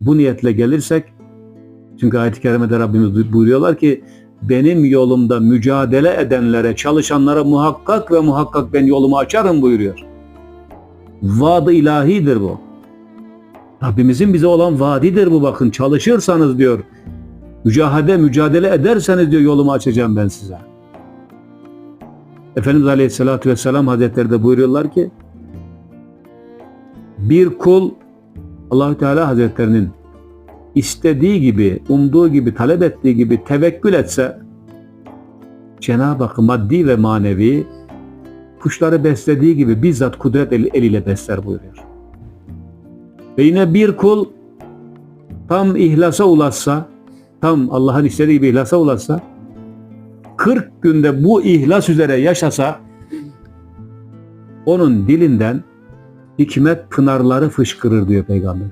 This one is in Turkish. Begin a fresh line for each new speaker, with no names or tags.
bu niyetle gelirsek çünkü ayet-i kerimede Rabbimiz buyuruyorlar ki benim yolumda mücadele edenlere, çalışanlara muhakkak ve muhakkak ben yolumu açarım buyuruyor. Vaad-ı ilahidir bu. Rabbimizin bize olan vaadidir bu bakın. Çalışırsanız diyor, mücahede, mücadele ederseniz diyor yolumu açacağım ben size. Efendimiz Aleyhisselatü Vesselam Hazretleri de buyuruyorlar ki bir kul Allahü Teala Hazretlerinin istediği gibi, umduğu gibi, talep ettiği gibi tevekkül etse Cenab-ı Hak maddi ve manevi kuşları beslediği gibi bizzat kudret el- eliyle besler buyuruyor. Ve yine bir kul tam ihlasa ulaşsa, tam Allah'ın istediği gibi ihlasa ulaşsa, 40 günde bu ihlas üzere yaşasa, onun dilinden hikmet pınarları fışkırır diyor Peygamber.